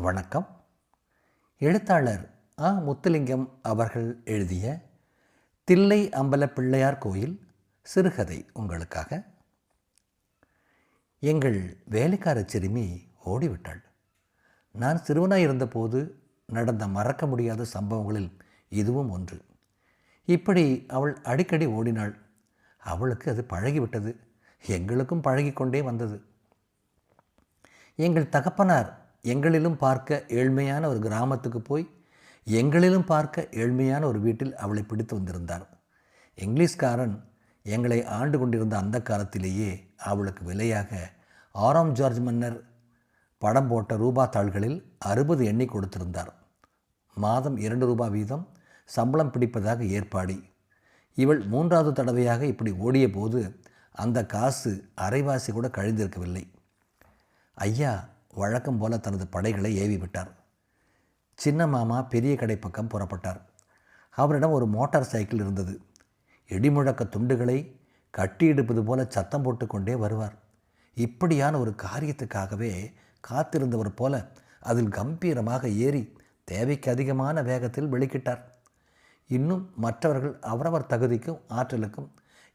வணக்கம். எழுத்தாளர் ஆ. முத்துலிங்கம் அவர்கள் எழுதிய தில்லை அம்பல பிள்ளையார் கோயில் சிறுகதை உங்களுக்காக. எங்கள் வேலைக்கார சிறுமி ஓடிவிட்டாள். நான் சிறுவனாய் இருந்தபோது நடந்த மறக்க முடியாத சம்பவங்களில் இதுவும் ஒன்று. இப்படி அவள் அடிக்கடி ஓடினாள். அவளுக்கு அது பழகிவிட்டது. எங்களுக்கும் பழகிக்கொண்டே வந்தது. எங்கள் தகப்பனார் எங்களிலும் பார்க்க ஏழ்மையான ஒரு கிராமத்துக்கு போய் எங்களிலும் பார்க்க ஏழ்மையான ஒரு வீட்டில் அவளை பிடித்து வந்திருந்தார். இங்கிலீஷ்காரன் எங்களை ஆண்டு கொண்டிருந்த அந்த காலத்திலேயே அவளுக்கு விலையாக ஆறாம் ஜார்ஜ் மன்னர் படம் போட்ட ரூபா தாள்களில் அறுபது எண்ணி கொடுத்திருந்தார். மாதம் இரண்டு ரூபாய் வீதம் சம்பளம் பிடிப்பதாக ஏற்பாடி. இவள் மூன்றாவது தடவையாக இப்படி ஓடிய போது அந்த காசு அரைவாசி கூட கழிந்திருக்கவில்லை. ஐயா வழக்கம் போல தனது படைகளை ஏவி விட்டார். சின்ன மாமா பெரிய கடை பக்கம் புறப்பட்டார். அவரிடம் ஒரு மோட்டார் சைக்கிள் இருந்தது. இடிமுழக்க துண்டுகளை கட்டி எடுப்பது போல சத்தம் போட்டுக்கொண்டே வருவார். இப்படியான ஒரு காரியத்துக்காகவே காத்திருந்தவர் போல அதில் கம்பீரமாக ஏறி தேவைக்கு அதிகமான வேகத்தில் வெளிக்கிட்டார் இன்னும் மற்றவர்கள் அவரவர் தகுதிக்கும் ஆற்றலுக்கும்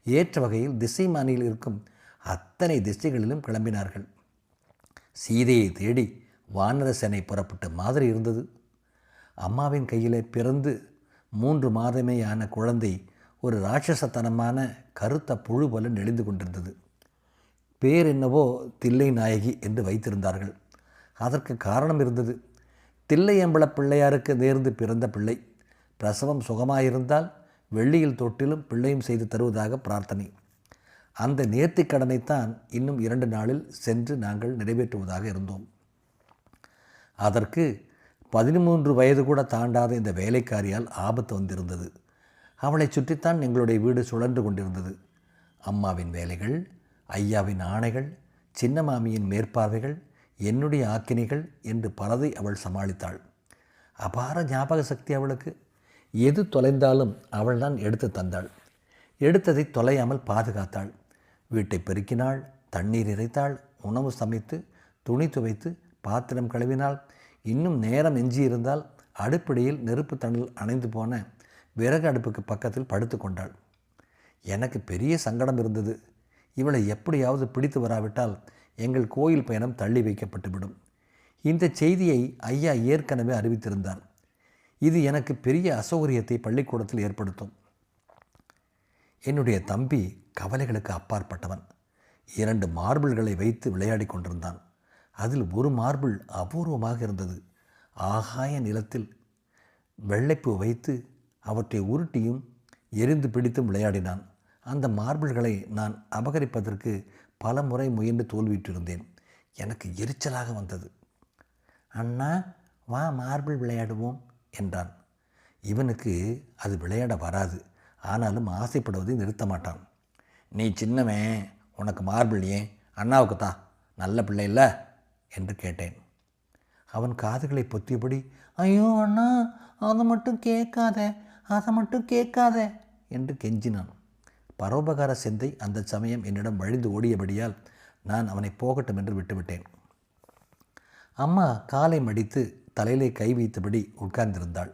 ஏற்ற வகையில் திசை மானியில் இருக்கும் அத்தனை திசைகளிலும் கிளம்பினார்கள். சீதையை தேடி வானரசனை புறப்பட்ட மாதிரி இருந்தது. அம்மாவின் கையிலே பிறந்து மூன்று மாதமேயான குழந்தை ஒரு ராட்சசத்தனமான கருத்த புழு போல நெளிந்து கொண்டிருந்தது. பேர் என்னவோ தில்லை நாயகி என்று வைத்திருந்தார்கள். அதற்கு காரணம் இருந்தது. தில்லை அம்பல பிள்ளையாருக்கு நேர்ந்து பிறந்த பிள்ளை. பிரசவம் சுகமாயிருந்தால் வெள்ளியில் தொட்டிலும் பிள்ளையும் செய்து தருவதாக பிரார்த்தனை. அந்த நேர்த்திக் கடனைத்தான் இன்னும் இரண்டு நாளில் சென்று நாங்கள் நிறைவேற்றுவதாக இருந்தோம். அதற்கு பதிமூன்று வயது கூட தாண்டாத இந்த வேலைக்காரியால் ஆபத்து வந்திருந்தது. அவளை சுற்றித்தான் எங்களுடைய வீடு சுழன்று கொண்டிருந்தது. அம்மாவின் வேலைகள் ஐயாவின் ஆணைகள் சின்ன மாமியின் மேற்பார்வைகள் என்னுடைய ஆக்கினைகள் என்று பலதை அவள் சமாளித்தாள். அபார ஞாபக சக்தி அவளுக்கு. எது தொலைந்தாலும் அவள்தான் எடுத்து தந்தாள். எடுத்ததை தொலையாமல் பாதுகாத்தாள். வீட்டை பெருக்கினாள் தண்ணீர் இறைத்தாள் உணவு சமைத்து துணி துவைத்து பாத்திரம் கழுவினாள். இன்னும் நேரம் எஞ்சியிருந்தால் அடுப்படியில் நெருப்பு தணல் அணைந்து போன விறகு அடுப்புக்கு பக்கத்தில் படுத்து கொண்டாள். எனக்கு பெரிய சங்கடம் இருந்தது. இவளை எப்படியாவது பிடித்து வராவிட்டால் எங்கள் கோயில் பயணம் தள்ளி வைக்கப்பட்டுவிடும். இந்த செய்தியை ஐயா ஏற்கனவே அறிவித்திருந்தார். இது எனக்கு பெரிய அசௌகரியத்தை பள்ளிக்கூடத்தில் ஏற்படுத்தும். என்னுடைய தம்பி கவலைகளுக்கு அப்பாற்பட்டவன். இரண்டு மார்பிள்களை வைத்து விளையாடி கொண்டிருந்தான். அதில் ஒரு மார்பிள் அபூர்வமாக இருந்தது. ஆகாய நிலத்தில் வெள்ளைப்பூ வைத்து அவற்றை உருட்டியும் எரிந்து பிடித்தும் விளையாடினான். அந்த மார்பிள்களை நான் அபகரிப்பதற்கு பல முறை முயன்று தோல்வியிட்டிருந்தேன் எனக்கு எரிச்சலாக வந்தது. அண்ணா வா மார்பிள் விளையாடுவோம் என்றான். இவனுக்கு அது விளையாட வராது. ஆனாலும் ஆசைப்படுவதை நிறுத்த மாட்டான் நீ சின்னவன் உனக்கு மார்பிள் ஏன் அண்ணாவுக்கு தான் நல்ல பிள்ளை இல்லை? என்று கேட்டேன். அவன் காதுகளை பொத்தியபடி ஐயோ அண்ணா அதை மட்டும் கேட்காத அதை மட்டும் கேட்காத என்று கெஞ்சினான். பரோபகார சிந்தை அந்த சமயம் என்னிடம் வழிந்து ஓடியபடியால் நான் அவனை போகட்டும் என்று விட்டுவிட்டேன். அம்மா காலை மடித்து தலையிலே கை வைத்தபடி உட்கார்ந்திருந்தாள்.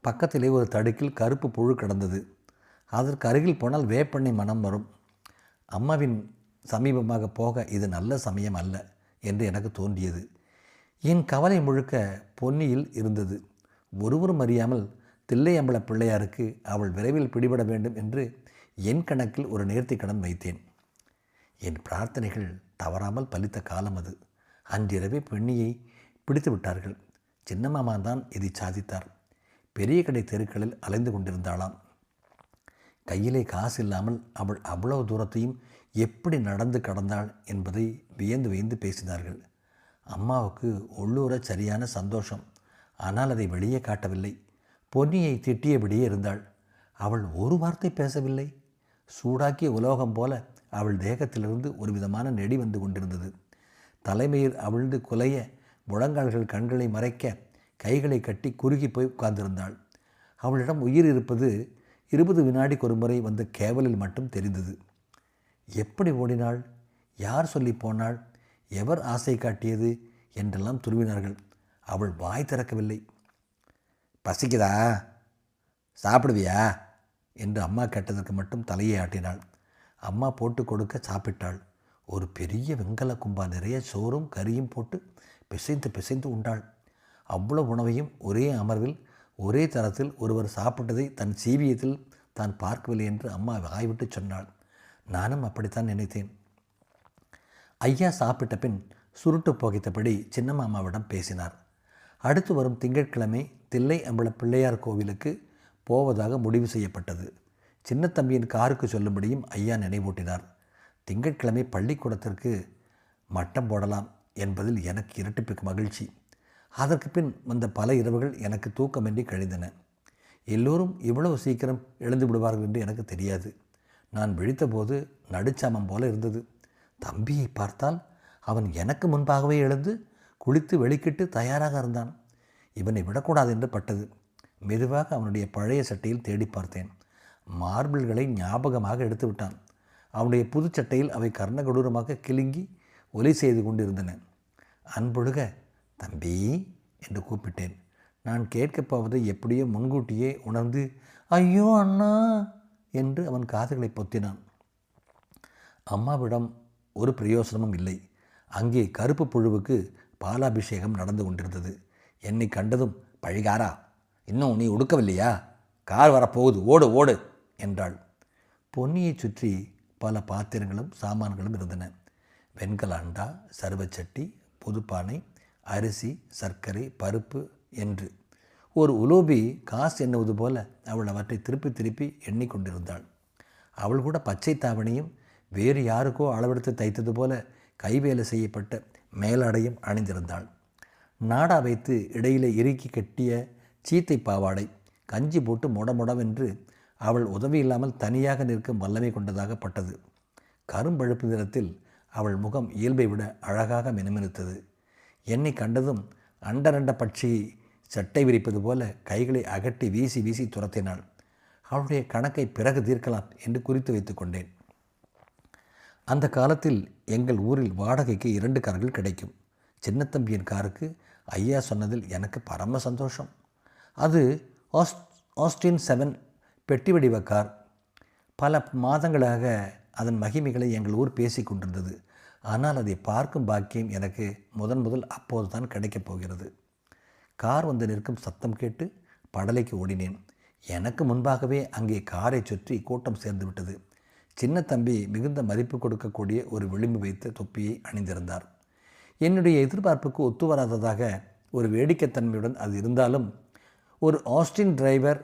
பக்கத்திலே ஒரு தடுக்கில் கருப்பு புழு கிடந்தது. அதற்கு அருகில் போனால் வேப்பெண்ணை மனம் வரும். அம்மாவின் சமீபமாக போக இது நல்ல சமயம் அல்ல என்று எனக்கு தோன்றியது. என் கவலை முழுக்க பொன்னியில் இருந்தது. ஒருவரும் அறியாமல் தில்லையம்பல பிள்ளையாருக்கு அவள் விரைவில் பிடிபட வேண்டும் என்று என் கணக்கில் ஒரு நேர்த்தி கடன் வைத்தேன். என் பிரார்த்தனைகள் தவறாமல் பலித்த காலம் அது. அன்றிரவே பெண்ணியை பிடித்து விட்டார்கள். சின்னமாமான் தான் இதை சாதித்தார். பெரிய கடை தெருக்களில் அலைந்து கொண்டிருந்தாளாம். கையிலே காசு இல்லாமல் அவள் அவ்வளவு தூரத்தையும் எப்படி நடந்து கடந்தாள் என்பதை வியந்து வியந்து பேசினார்கள். அம்மாவுக்கு உள்ளூர சரியான சந்தோஷம். ஆனால் அதை வெளியே காட்டவில்லை. பொன்னியை திட்டியபடியே இருந்தாள். அவள் ஒரு வார்த்தை பேசவில்லை. சூடாக்கிய உலோகம் போல அவள் தேகத்திலிருந்து ஒரு விதமான நெடி வந்து கொண்டிருந்தது. தலைமையில் அவிழ்ந்து குலைய முழங்கால்கள் கண்களை மறைக்க கைகளை கட்டி குறுகி போய் உட்கார்ந்திருந்தாள். அவளிடம் உயிர் இருப்பது இருபது வினாடிக்கு ஒரு முறை வந்த கேவலில் மட்டும் தெரிந்தது. எப்படி ஓடினாள்? யார் சொல்லி போனாள்? எவர் ஆசை காட்டியது? என்றெல்லாம் துருவினார்கள். அவள் வாய் திறக்கவில்லை. பசிக்குதா? சாப்பிடுவியா? என்று அம்மா கேட்டதற்கு மட்டும் தலையை ஆட்டினாள். அம்மா போட்டு கொடுக்க சாப்பிட்டாள். ஒரு பெரிய வெங்கல கும்பா நிறைய சோறும் கறியும் போட்டு பிசைந்து பிசைந்து உண்டாள். அவ்வளோ உணவையும் ஒரே அமர்வில் ஒரே தரத்தில் ஒருவர் சாப்பிட்டதை தன் சீவியத்தில் தான் பார்க்கவில்லை என்று அம்மா வாய்விட்டு சொன்னாள். நானும் அப்படித்தான் நினைத்தேன். ஐயா சாப்பிட்ட பின் சுருட்டு புகைத்தபடி சின்னமாமாவிடம் பேசினார். அடுத்து வரும் திங்கட்கிழமை தில்லை அம்பல பிள்ளையார் கோவிலுக்கு போவதாக முடிவு செய்யப்பட்டது. சின்னத்தம்பியின் காருக்கு சொல்லும்படியும் ஐயா நினைவூட்டினார். திங்கட்கிழமை பள்ளிக்கூடத்திற்கு மட்டம் போடலாம் என்பதில் எனக்கு இரட்டிப்புக்கு மகிழ்ச்சி. அதற்கு பின் வந்த பல இரவுகள் எனக்கு தூக்கமின்றி கழிந்தன. எல்லோரும் இவ்வளவு சீக்கிரம் எழுந்து விடுவார்கள் என்று எனக்கு தெரியாது. நான் விழித்தபோது நடுச்சாமம் போல இருந்தது. தம்பியை பார்த்தால் அவன் எனக்கு முன்பாகவே எழுந்து குளித்து வெளிக்கிட்டு தயாராக இருந்தான். இவனை விடக்கூடாது என்று பட்டது. மெதுவாக அவனுடைய பழைய சட்டையில் தேடி பார்த்தேன். மார்பிள்களை ஞாபகமாக எடுத்து விட்டான். அவனுடைய புது சட்டையில் அவை கர்ணகடூரமாக கிலுங்கி ஒலி செய்து கொண்டிருந்தன. அன்பொழுக தம்பி என்று கூப்பிட்டேன். நான் கேட்கப் போவதை எப்படியோ முன்கூட்டியே உணர்ந்து ஐயோ அண்ணா என்று அவன் காதுகளை பொத்தினான். அம்மாவிடம் ஒரு பிரயோசனமும் இல்லை. அங்கே கருப்பு புழுவுக்கு பாலாபிஷேகம் நடந்து கொண்டிருந்தது. என்னை கண்டதும் பழிகாரா இன்னும் நீ உடுக்கவில்லையா? கார் வரப்போகுது ஓடு ஓடு என்றாள். பொன்னியை சுற்றி பல பாத்திரங்களும் சாமான்களும் இருந்தன. வெண்கல அண்டா சருவச்சட்டி புதுப்பானை அரிசி சர்க்கரை பருப்பு என்று. ஒரு உலோபி காசு எண்ணுவது போல அவள் அவற்றை திருப்பி திருப்பி எண்ணிக்கொண்டிருந்தாள். அவள் கூட பச்சை தாவணியும் வேறு யாருக்கோ அளவெடுத்து தைத்தது போல கைவேலை செய்யப்பட்ட மேலாடையும் அணிந்திருந்தாள். நாடா வைத்து இடையிலே இறுக்கி கட்டிய சீத்தை பாவாடை கஞ்சி போட்டு முடமுடவென்று அவள் உதவி இல்லாமல் தனியாக நிற்கும் வல்லமை கொண்டதாகப்பட்டது கரும்பழுப்பு நிறத்தில் அவள் முகம் இயல்பை விட அழகாக மினுமினுத்தது. என்னை கண்டதும் அண்டரண்ட பட்சி சட்டை விரிப்பது போல கைகளை அகட்டி வீசி வீசி துரத்தினாள். அவளுடைய கணக்கை பிறகு தீர்க்கலாம் என்று குறித்து வைத்து கொண்டேன். அந்த காலத்தில் எங்கள் ஊரில் வாடகைக்கு இரண்டு கார்கள் கிடைக்கும். சின்னத்தம்பியின் காருக்கு ஐயா சொன்னதில் எனக்கு பரம சந்தோஷம். அது ஆஸ் ஆஸ்டின் செவன் பெட்டி வடிவ கார். பல மாதங்களாக அதன் மகிமைகளை எங்கள் ஊர் பேசி கொண்டிருந்தது. ஆனால் அதை பார்க்கும் பாக்கியம் எனக்கு முதன் முதல் அப்போது தான் கிடைக்கப் போகிறது. கார் வந்து நிற்கும் சத்தம் கேட்டு படலைக்கு ஓடினேன். எனக்கு முன்பாகவே அங்கே காரை சுற்றி கூட்டம் சேர்ந்து விட்டது. சின்ன தம்பி மிகுந்த மதிப்பு கொடுக்கக்கூடிய ஒரு விளிம்பு வைத்த தொப்பியை அணிந்திருந்தார். என்னுடைய எதிர்பார்ப்புக்கு ஒத்து வராததாக ஒரு வேடிக்கைத்தன்மையுடன் அது இருந்தாலும் ஒரு ஆஸ்டின் டிரைவர்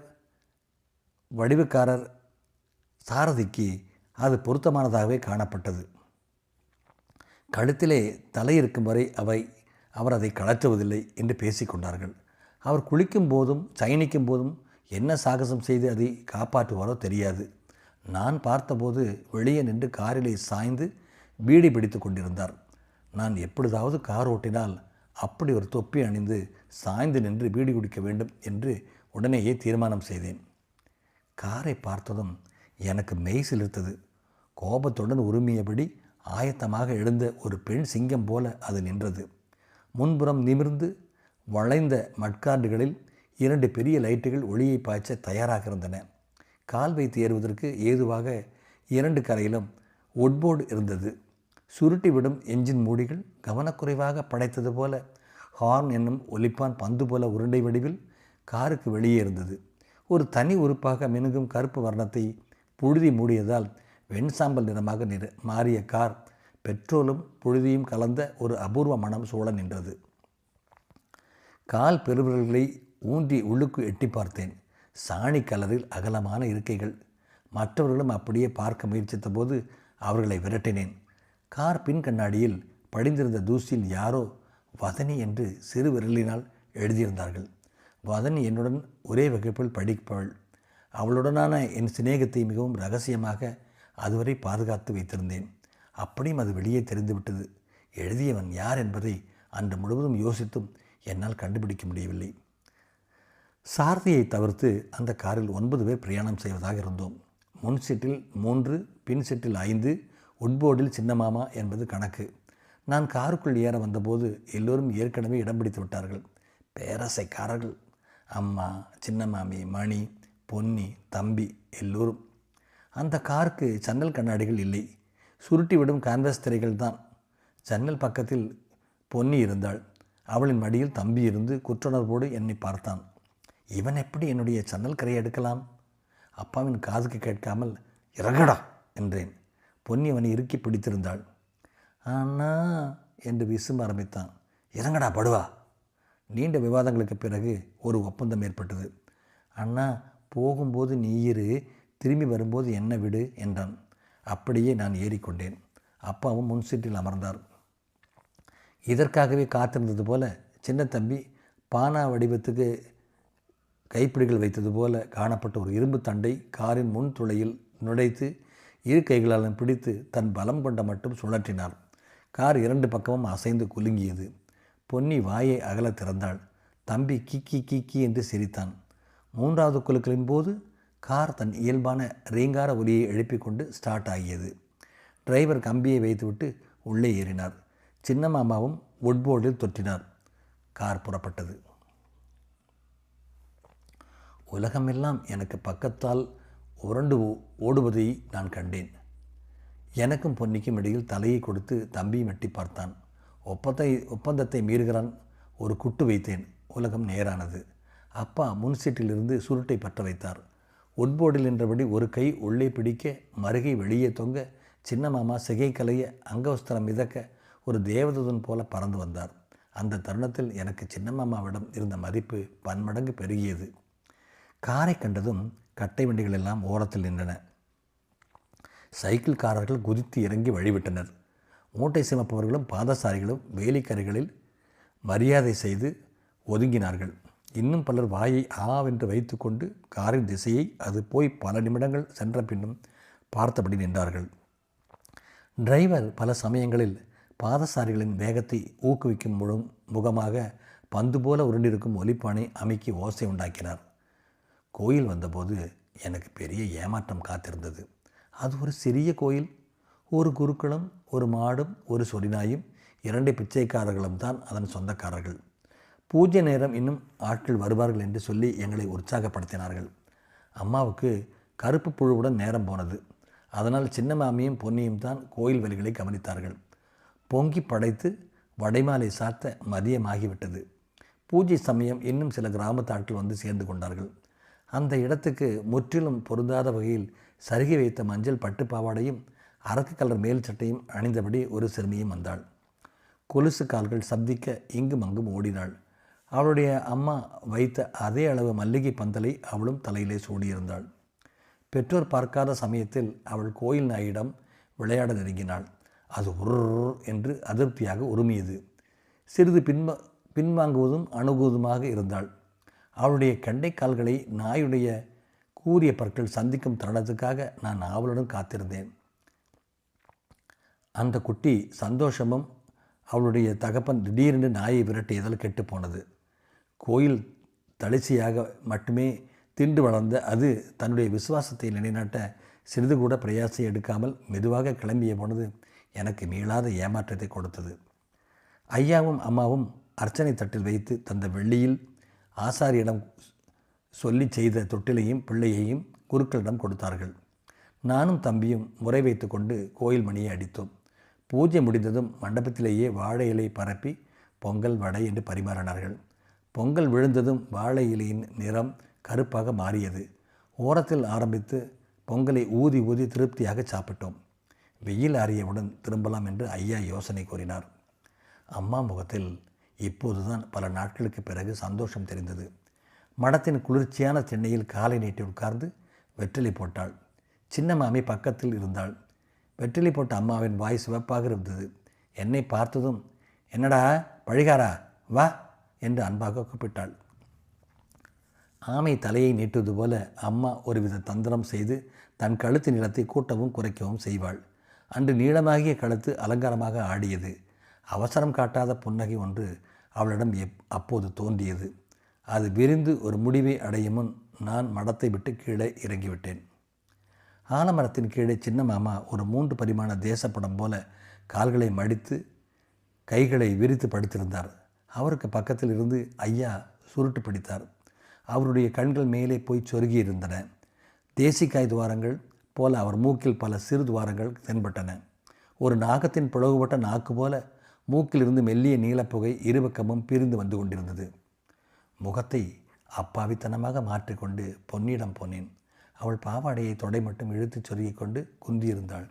வடிவுக்காரர் சாரதிக்கு அது பொருத்தமானதாகவே காணப்பட்டது. கழுத்திலே தலை இருக்கும் வரை அவை அவர் அதை கழற்றுவதில்லை என்று பேசிக்கொண்டார்கள். அவர் குளிக்கும் போதும் சயனிக்கும் போதும் என்ன சாகசம் செய்து அதை காப்பாற்றுவாரோ தெரியாது. நான் பார்த்தபோது வெளியே நின்று காரிலே சாய்ந்து பீடி பிடித்து கொண்டிருந்தார். நான் எப்பொழுதாவது கார் ஓட்டினால் அப்படி ஒரு தொப்பி அணிந்து சாய்ந்து நின்று பீடி குடிக்க வேண்டும் என்று உடனேயே தீர்மானம் செய்தேன். காரை பார்த்ததும் எனக்கு மெய் சிலிர்த்தது. கோபத்துடன் உரிமையபடி ஆயத்தமாக எழுந்த ஒரு பெண் சிங்கம் போல அது நின்றது. முன்புறம் நிமிர்ந்து வளைந்த மட்கார்டுகளில் இரண்டு பெரிய லைட்டுகள் ஒளியை பாய்ச்ச தயாராக இருந்தன கால் வைத்து ஏறுவதற்கு ஏதுவாக இரண்டு கரையிலும் ஒட்போர்டு இருந்தது. சுருட்டி விடும் என்ஜின் மூடிகள் கவனக்குறைவாக படைத்தது போல ஹார்ன் என்னும் ஒலிப்பான் பந்து போல உருண்டை வடிவில் காருக்கு வெளியே இருந்தது. ஒரு தனி உறுப்பாக மினுங்கும் கருப்பு வர்ணத்தை புழுதி மூடியதால் வெண்சாம்பல் நிறமாக நிற மாறிய கார் பெட்ரோலும் புழுதியும் கலந்த ஒரு அபூர்வ மனம் சூழ நின்றது. கால் பெருவிரல்களை ஊன்றி உள்ளுக்கு எட்டி பார்த்தேன். சாணி கலரில் அகலமான இருக்கைகள். மற்றவர்களும் அப்படியே பார்க்க முயற்சித்த போது அவர்களை விரட்டினேன். கார் பின் கண்ணாடியில் படிந்திருந்த தூசியில் யாரோ வதனி என்று சிறு விரலினால் எழுதியிருந்தார்கள். வதனி என்னுடன் ஒரே வகுப்பில் படிப்பவள். அவளுடனான என் சிநேகத்தை மிகவும் ரகசியமாக அதுவரை பாதுகாத்து வைத்திருந்தேன். அப்படியும் அது வெளியே தெரிந்துவிட்டது. எழுதியவன் யார் என்பதை அன்று முழுவதும் யோசித்தும் என்னால் கண்டுபிடிக்க முடியவில்லை. சாரதியை தவிர்த்து அந்த காரில் ஒன்பது பேர் பிரயாணம் செய்வதாக இருந்தோம். முன் சீட்டில் மூன்று பின் சீட்டில் ஐந்து உட்போர்டில் சின்னமாமா என்பது கணக்கு. நான் காருக்குள் ஏற வந்தபோது எல்லோரும் ஏற்கனவே இடம் பிடித்து விட்டார்கள். பேரசைக்காரர்கள். அம்மா சின்ன மாமி மணி பொன்னி தம்பி எல்லோரும் அந்த காருக்கு ஜன்னல் கண்ணாடிகள் இல்லை. சுருட்டிவிடும் கேன்வாஸ் திரைகள் தான். ஜன்னல் பக்கத்தில் பொன்னி இருந்தாள். அவளின் மடியில் தம்பி இருந்து குற்றுணர்வோடு என்னை பார்த்தான். இவன் எப்படி என்னுடைய சன்னல் கரையை எடுக்கலாம்? அப்பாவின் காதுக்கு கேட்காமல் இறங்கடா என்றேன். பொன்னி அவனை இறுக்கி பிடித்திருந்தாள். அண்ணா என்று விசும்ப ஆரம்பித்தான். இறங்கடா படுவா. நீண்ட விவாதங்களுக்கு பிறகு ஒரு ஒப்பந்தம் ஏற்பட்டது. அண்ணா போகும்போது நீ இரு. திரும்பி வரும்போது என்ன விடு என்றான். அப்படியே நான் ஏறிக்கொண்டேன். அப்பாவும் முன் சீட்டில் அமர்ந்தார். இதற்காகவே காத்திருந்தது போல சின்ன தம்பி பானா வடிவத்துக்கு கைப்பிடிகள் வைத்தது போல காணப்பட்ட ஒரு இரும்பு தண்டை காரின் முன் துளையில் நுழைத்து இரு கைகளாலும் பிடித்து தன் பலம் கொண்ட மட்டும் சுழற்றினார். கார் இரண்டு பக்கமும் அசைந்து குலுங்கியது. பொன்னி வாயை அகல திறந்தாள். தம்பி கிக்கி கிக்கி என்று சிரித்தான். மூன்றாவது குலுக்களின் போது கார் தன் இயல்பான ரீங்கார ஒலியை எழுப்பிக் கொண்டு ஸ்டார்ட் ஆகியது. டிரைவர் கம்பியை வைத்துவிட்டு உள்ளே ஏறினார். சின்ன மாமாவும் வுட்போர்டில் தொற்றினார். கார் புறப்பட்டது. உலகமெல்லாம் எனக்கு பக்கத்தால் உரண்டு ஓடுவதை நான் கண்டேன். எனக்கும் பொன்னிக்கும் இடையில் தலையை கொடுத்து தம்பி எட்டி பார்த்தான். ஒப்பத்தை ஒப்பந்தத்தை மீறுகிறான் ஒரு குட்டு வைத்தேன். உலகம் நேரானது. அப்பா முன் சீட்டிலிருந்து சுருட்டை பற்ற வைத்தார். உட்போர்டில் நின்றபடி ஒரு கை உள்ளே பிடிக்க மருகை வெளியே தொங்க சின்ன மாமா சிகை கலைய அங்கவஸ்திரம் மிதக்க ஒரு தேவதூதன் போல பறந்து வந்தார். அந்த தருணத்தில் எனக்கு சின்னமாமாவிடம் இருந்த மதிப்பு பன்மடங்கு பெருகியது. காரை கண்டதும் கட்டை வண்டிகள் எல்லாம் ஓரத்தில் நின்றன. சைக்கிள்காரர்கள் குதித்து இறங்கி வழிவிட்டனர். மூட்டை சுமப்பவர்களும் பாதசாரிகளும் வேலிக்கரைகளில் மரியாதை செய்து ஒதுங்கினார்கள். இன்னும் பலர் வாயை ஆவென்று வைத்துக்கொண்டு காரின் திசையை அது போய் பல நிமிடங்கள் சென்ற பின்னும் பார்த்தபடி நின்றார்கள். டிரைவர் பல சமயங்களில் பாதசாரிகளின் வேகத்தை ஊக்குவிக்கும் முழு முகமாக பந்து போல உருண்டிருக்கும் ஒலிப்பானை அமைக்கி ஓசை உண்டாக்கினார். கோயில் வந்தபோது எனக்கு பெரிய ஏமாற்றம் காத்திருந்தது. அது ஒரு சிறிய கோயில். ஒரு குருக்களும் ஒரு மாடும் ஒரு சொடிநாயும் இரண்டு பிச்சைக்காரர்களும் தான் அதன் சொந்தக்காரர்கள். பூஜை நேரம் இன்னும் ஆட்கள் வருவார்கள் என்று சொல்லி எங்களை உற்சாகப்படுத்தினார்கள். அம்மாவுக்கு கருப்பு புழுவுடன் நேரம் போனது. அதனால் சின்ன மாமியும் பொன்னியும் தான் கோயில் வழிகளை கவனித்தார்கள். பொங்கி படைத்து வடைமாலை சாத்த மதியமாகிவிட்டது. பூஜை சமயம் இன்னும் சில கிராமத்து ஆட்கள் வந்து சேர்ந்து கொண்டார்கள். அந்த இடத்துக்கு முற்றிலும் பொருந்தாத வகையில் சருகி வைத்த மஞ்சள் பட்டு பாவாடையும் அரக்கு கலர் மேல் சட்டையும் அணிந்தபடி ஒரு சிறுமியும் வந்தாள். கொலுசு கால்கள் சப்திக்க இங்கும் அங்கும் ஓடினாள். அவளுடைய அம்மா வைத்த அதே அளவு மல்லிகை பந்தலை அவளும் தலையிலே சூடியிருந்தாள். பெற்றோர் பார்க்காத சமயத்தில் அவள் கோயில் நாயிடம் விளையாட நெருங்கினாள். அது உர் என்று அதிருப்தியாக உருமியது. சிறிது பின்வ பின்வாங்குவதும் அணுகுவதுமாக இருந்தாள். அவளுடைய கண்டை கால்களை நாயுடைய கூரிய பற்கள் சந்திக்கும் தருணத்துக்காக நான் ஆவலுடன் காத்திருந்தேன். அந்த குட்டி சந்தோஷமும் அவளுடைய தகப்பன் திடீரென்று நாயை விரட்டியதால் கெட்டுப்போனது. கோயில் தளிசையாக மட்டுமே திண்டு வளர்ந்த அது தன்னுடைய விசுவாசத்தை நிலைநாட்ட சிறிது கூட பிரயாசம் எடுக்காமல் மெதுவாக கிளம்பிய போனது எனக்கு மீளாத ஏமாற்றத்தை கொடுத்தது. ஐயாவும் அம்மாவும் அர்ச்சனை தட்டில் வைத்து தந்த வெள்ளியில் ஆசாரியிடம் சொல்லி செய்த தொட்டிலையும் பிள்ளையையும் குருக்களிடம் கொடுத்தார்கள். நானும் தம்பியும் முறை வைத்துக்கொண்டு கோயில் மணியை அடித்தோம். பூஜை முடிந்ததும் மண்டபத்திலேயே வாழை இலை பரப்பி பொங்கல் வடை என்று பரிமாறினார்கள். பொங்கல் விழுந்ததும் வாழை இலையின் நிறம் கருப்பாக மாறியது. ஓரத்தில் ஆரம்பித்து பொங்கலை ஊதி ஊதி திருப்தியாக சாப்பிட்டோம். வெயில் ஆறியவுடன் திரும்பலாம் என்று ஐயா யோசனை கூறினார். அம்மா முகத்தில் இப்போதுதான் பல நாட்களுக்கு பிறகு சந்தோஷம் தெரிந்தது. மடத்தின் குளிர்ச்சியான திண்ணையில் காலை நீட்டி உட்கார்ந்து வெற்றிலை போட்டாள். சின்ன மாமி பக்கத்தில் இருந்தாள். வெற்றிலை போட்ட அம்மாவின் வாய் சிவப்பாக இருந்தது. என்னை பார்த்ததும் என்னடா பழிகாரா? வா என்று அன்பாக கூப்பிட்டாள். ஆமை தலையை நீட்டுவது போல அம்மா ஒருவித தந்திரம் செய்து தன் கழுத்து நிலத்தை கூட்டவும் குறைக்கவும் செய்வாள். அன்று நீளமாகிய கழுத்து அலங்காரமாக ஆடியது. அவசரம் காட்டாத புன்னகை ஒன்று அவளிடம் எப் அப்போது தோன்றியது. அது விரிந்து ஒரு முடிவை அடையும் முன் நான் மடத்தை விட்டு கீழே இறங்கிவிட்டேன். ஆலமரத்தின் கீழே சின்ன மாமா ஒரு மூன்று பரிமாண தேசப்படம் போல கால்களை மடித்து கைகளை விரித்து படுத்திருந்தார். அவருக்கு பக்கத்தில் இருந்து ஐயா சுருட்டு பிடித்தார். அவருடைய கண்கள் மேலே போய் சொருகி இருந்தன தேசிக்காய் துவாரங்கள் போல அவர் மூக்கில் பல சிறு துவாரங்கள் தென்பட்டன. ஒரு நாகத்தின் பிளவுபட்ட நாக்கு போல மூக்கிலிருந்து மெல்லிய நீலப்புகை இருபக்கமும் பிரிந்து வந்து கொண்டிருந்தது. முகத்தை அப்பாவித்தனமாக மாற்றிக்கொண்டு பொன்னிடம் போனேன். அவள் பாவாடையை தொடை மட்டும் இழுத்துச் சொருகிக் கொண்டு குந்தியிருந்தாள்.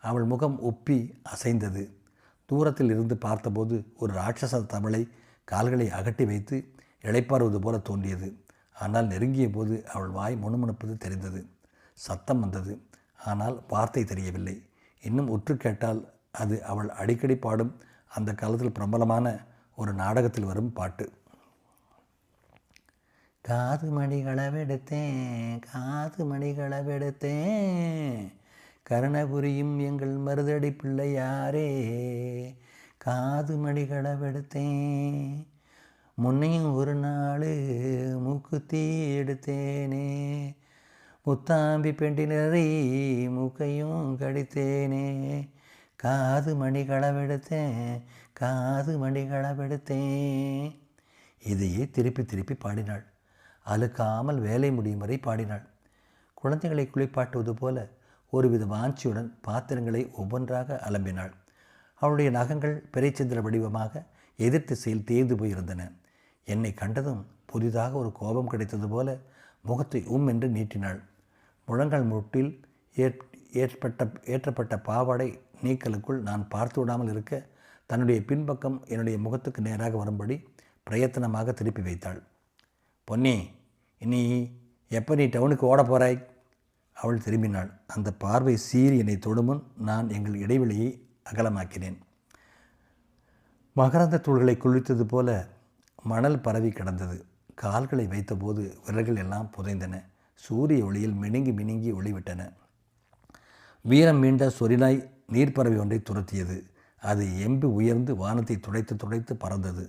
அவள் முகம் ஒப்பி அசைந்தது. தூரத்தில் இருந்து பார்த்தபோது ஒரு ராட்சச தமிழை கால்களை அகட்டி வைத்து இழைப்பாறுவது போல தோன்றியது. ஆனால் நெருங்கிய போது அவள் வாய் முணுமுணுப்பது தெரிந்தது. சத்தம் வந்தது. ஆனால் வார்த்தை தெரியவில்லை. இன்னும் உற்று கேட்டால் அது அவள் அடிக்கடி பாடும் அந்த காலத்தில் பிரபலமான ஒரு நாடகத்தில் வரும் பாட்டு. காது மணிகளவெடுத்தேன் காது மணிகளவெடுத்தேன். கருணபுரியும் எங்கள் மருதடி பிள்ளையாரே காது மணிகளவெடுத்தேன் முன்னையும் ஒரு நாள் மூக்குத்தி எடுத்தேனே முத்தாம்பி பெண்டினரை மூக்கையும் கடித்தேனே. காது மணிகளவெடுத்தேன் காது மணிகளவெடுத்தேன் இதையே திருப்பி திருப்பி பாடினாள். அழுக்காமல் வேலை முடியும் வரை பாடினாள். குழந்தைகளை குளிப்பாட்டுவது போல ஒருவித வாஞ்சியுடன் பாத்திரங்களை ஒவ்வொன்றாக அலம்பினாள். அவளுடைய நகங்கள் பிறைச்சந்திர வடிவமாக எதிர் திசையில் தேய்ந்து போயிருந்தன. என்னை கண்டதும் புதிதாக ஒரு கோபம் கிடைத்தது போல முகத்தை உம் என்று நீட்டினாள். முழங்கால் முட்டில் ஏற் ஏற்பட்ட ஏற்றப்பட்ட பாவாடை நீக்கலுக்குள் நான் பார்த்து விடாமல் இருக்க தன்னுடைய பின்பக்கம் என்னுடைய முகத்துக்கு நேராக வரும்படி பிரயத்தனமாக திருப்பி வைத்தாள். பொன்னி இனி எப்போ நீ டவுனுக்கு ஓட போகிறாய் அவள் திரும்பினாள். அந்த பார்வை சீறி என்னை தொடுமுன் நான் எங்கள் இடைவெளியை அகலமாக்கினேன். மகரந்த தூள்களை குளித்தது போல மணல் பரவி கிடந்தது. கால்களை வைத்தபோது விரல்கள் எல்லாம் புதைந்தன. சூரிய ஒளியில் மினுங்கி மினுங்கி ஒளிவிட்டன. வீரம் மீண்ட சொரிநாய் நீர்ப்பறவை ஒன்றை துரத்தியது. அது எம்பி உயர்ந்து வானத்தை துடைத்து துடைத்து பறந்தது.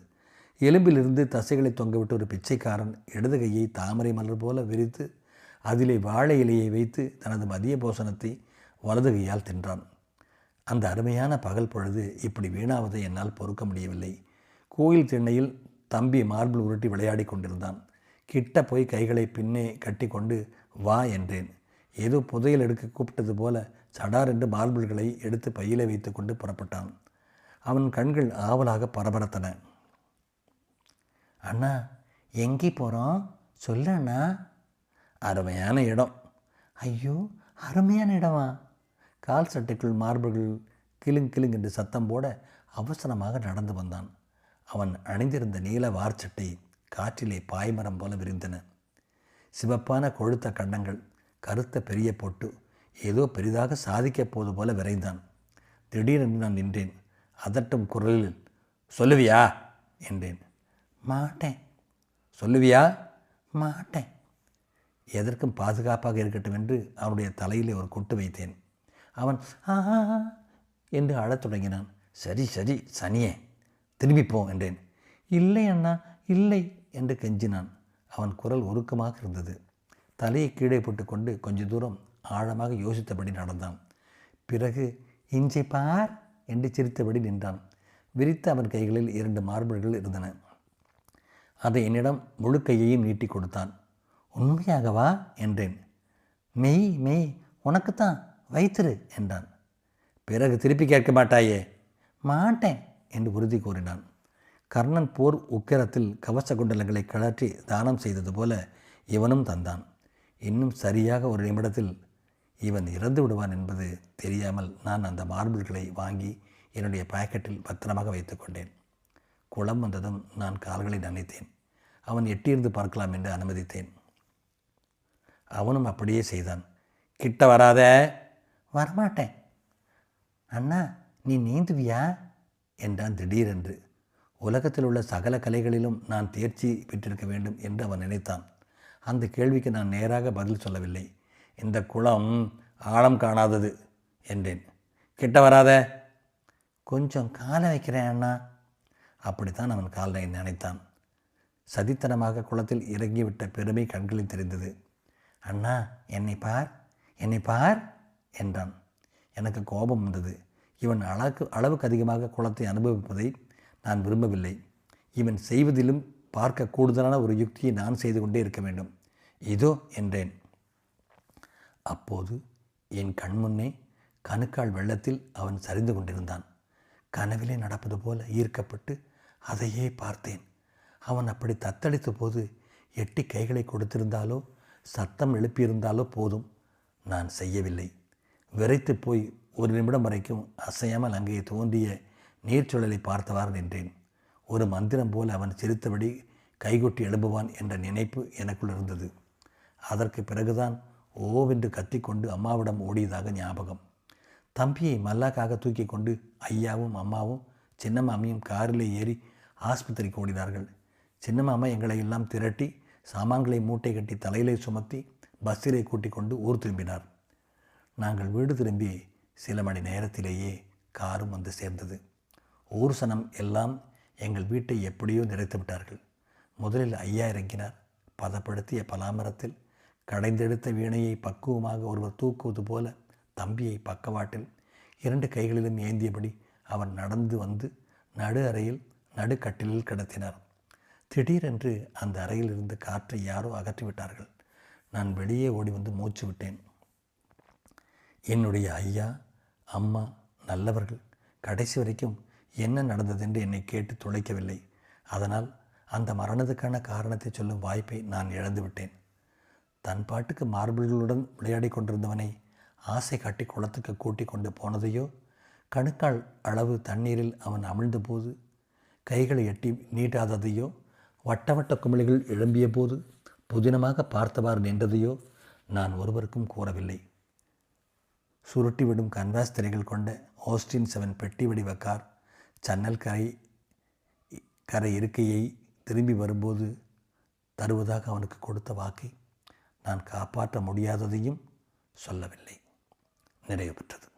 எலும்பிலிருந்து தசைகளை தொங்கவிட்டு ஒரு பிச்சைக்காரன் இடது கையை தாமரை மலர் போல விரித்து அதிலே வாழை இலையை வைத்து தனது மதிய போசனத்தை வலது கையால் தின்றான். அந்த அருமையான பகல் பொழுது இப்படி வீணாவதை என்னால் பொறுக்க முடியவில்லை. கோயில் திண்ணையில் தம்பி மார்பிள் உருட்டி விளையாடி கொண்டிருந்தான். கிட்ட போய் கைகளை பின்னே கட்டிக்கொண்டு வா என்றேன். ஏதோ புதையல் எடுக்க கூப்பிட்டது போல சடார் என்று மார்பிள்களை எடுத்து பையில வைத்து கொண்டு புறப்பட்டான். அவன் கண்கள் ஆவலாக பரபரத்தன. அண்ணா எங்கே போகிறோம் சொல்லு அண்ணா. அருமையான இடம். ஐயோ அருமையான இடமா? கால் சட்டைக்குள் மார்புகள் கிளுங் கிளுங் என்று சத்தம் போட அவசரமாக நடந்து வந்தான். அவன் அணிந்திருந்த நீல வார்ச்சட்டை காற்றிலே பாய்மரம் போல விரிந்தன. சிவப்பான கொழுத்த கண்ணங்கள் கருத்த பெரிய பொட்டு ஏதோ பெரிதாக சாதிக்கப் போது போல விரைந்தான். திடீரென்று நான் நின்றேன். அதட்டும் குரலில் சொல்லுவியா? என்றேன். மாட்டேன். சொல்லுவியா? மாட்டேன். எதற்கும் பாதுகாப்பாக இருக்கட்டும் என்று அவனுடைய தலையிலே ஒரு கொட்டு வைத்தேன். அவன் ஆ என்று அழத் தொடங்கினான். சரி சரி சனியே திரும்பிப்போ என்றேன். இல்லை அண்ணா இல்லை என்று கெஞ்சினான். அவன் குரல் உருக்கமாக இருந்தது. தலையை கீழே போட்டுக்கொண்டு கொஞ்ச தூரம் ஆழமாக யோசித்தபடி நடந்தான். பிறகு இஞ்சை பார் என்று சிரித்தபடி நின்றான். விரித்த அவன் கைகளில் இரண்டு மார்பிள்கள் இருந்தன. அதை என்னிடம் முழு கையையும் நீட்டி கொடுத்தான். உண்மையாகவா என்றேன். மெய் மெய் உனக்குத்தான் வைத்திரு என்றான். பிறகு திருப்பி கேட்க மாட்டாயே. மாட்டேன் என்று உறுதி கூறினான். கர்ணன் போர் உக்கிரத்தில் கவச குண்டலங்களை கழற்றி தானம் செய்தது போல இவனும் தந்தான். இன்னும் சரியாக ஒரு நிமிடத்தில் இவன் இறந்து விடுவான் என்பது தெரியாமல் நான் அந்த மார்பிள்களை வாங்கி என்னுடைய பாக்கெட்டில் பத்திரமாக வைத்துக்கொண்டேன் குளம் வந்ததும் நான் கால்களை நனைத்தேன். அவன் எட்டியிருந்து பார்க்கலாம் என்று அனுமதித்தேன். அவனும் அப்படியே செய்தான். கிட்ட வராத வரமாட்டேன். அண்ணா நீ நீந்துவியா? என்றான் திடீரென்று. உலகத்தில் உள்ள சகல கலைகளிலும் நான் தேர்ச்சி பெற்றிருக்க வேண்டும் என்று அவன் நினைத்தான். அந்த கேள்விக்கு நான் நேராக பதில் சொல்லவில்லை. இந்த குளம் ஆழம் காணாதது என்றேன். கிட்ட வராத. கொஞ்சம் காலை வைக்கிறேன் அண்ணா. அப்படித்தான் அவன் காலை நினைத்தான். சதித்தனமாக குளத்தில் இறங்கிவிட்ட பெருமை கண்களில் தெரிந்தது. அண்ணா என்னை பார் என்னை பார் என்றான். எனக்கு கோபம் வந்தது. இவன் அளவுக்கு அளவுக்கு அதிகமாக குளத்தை அனுபவிப்பதை நான் விரும்பவில்லை. இவன் செய்வதிலும் பார்க்க கூடுதலான ஒரு யுக்தியை நான் செய்து கொண்டே இருக்க வேண்டும். இதோ என்றேன். அப்போது என் கண்முன்னே கணுக்கால் வெள்ளத்தில் அவன் சரிந்து கொண்டிருந்தான். கனவிலே நடப்பது போல ஈர்க்கப்பட்டு அதையே பார்த்தேன். அவன் அப்படி தத்தளித்த போது எட்டி கைகளை கொடுத்திருந்தாலோ சத்தம் எழுப்பியிருந்தாலோ போதும். நான் செய்யவில்லை. விரைத்து போய் ஒரு நிமிடம் வரைக்கும் அசையாமல் அங்கே தோன்றிய நீர்ச்சுழலை பார்த்தவாறு நின்றேன். ஒரு மந்திரம் போல் அவன் சிரித்தபடி கைகொட்டி எழும்புவான் என்ற நினைப்பு எனக்குள் இருந்தது. அதற்கு பிறகுதான் ஓவென்று கத்திக்கொண்டு அம்மாவிடம் ஓடியதாக ஞாபகம். தம்பியை மல்லாக்காக தூக்கி கொண்டு ஐயாவும் அம்மாவும் சின்ன மாமியும் காரில் ஏறி ஆஸ்பத்திரிக்கு ஓடினார்கள். சின்ன மாமா எங்களை எல்லாம் திரட்டி சாமான்களை மூட்டை கட்டி தலையிலே சுமத்தி பஸ்ஸிலே கூட்டிக் கொண்டு ஊர் திரும்பினார். நாங்கள் வீடு திரும்பி சில மணி நேரத்திலேயே காரும் வந்து சேர்ந்தது. ஊர் சனம் எல்லாம் எங்கள் வீட்டை எப்படியோ நிறைத்து விட்டார்கள். முதலில் ஐயா இறங்கினார் பதப்படுத்திய பலாமரத்தில் கடைந்தெடுத்த வீணையை பக்குவமாக ஒருவர் தூக்குவது போல தம்பியை பக்கவாட்டில் இரண்டு கைகளிலும் ஏந்தியபடி அவர் நடந்து வந்து நடு அறையில் நடுக்கட்டிலில் கிடத்தினார். திடீரென்று அந்த அறையில் இருந்து காற்றை யாரோ அகற்றிவிட்டார்கள். நான் வெளியே ஓடி வந்து மூச்சு விட்டேன். என்னுடைய ஐயா அம்மா நல்லவர்கள் கடைசி வரைக்கும் என்ன நடந்தது என்று என்னை கேட்டு துளைக்கவில்லை. அதனால் அந்த மரணத்துக்கான காரணத்தை சொல்லும் வாய்ப்பை நான் இழந்து விட்டேன். தன் பாட்டுக்கு மார்பிள்களுடன் விளையாடி கொண்டிருந்தவனை ஆசை காட்டி குளத்துக்கு கூட்டி கொண்டு போனதையோ கணுக்கால் அளவு தண்ணீரில் அவன் அமிழ்ந்தபோது கைகளை எட்டி நீட்டாததையோ வட்டவட்ட குமிழிகள் எழும்பிய போது புதினமாக பார்த்தவாறு நின்றதையோ நான் ஒருவருக்கும் கூறவில்லை. சுருட்டிவிடும் கன்வாஸ் திரைகள் கொண்ட ஹோஸ்டின் செவன் பெட்டி வடிவ கார் சன்னல் கரை கரை இருக்கையை திரும்பி வரும்போது தருவதாக அவனுக்கு கொடுத்த வாக்கை நான் காப்பாற்ற முடியாததையும் சொல்லவில்லை. நிறைவு பெற்றது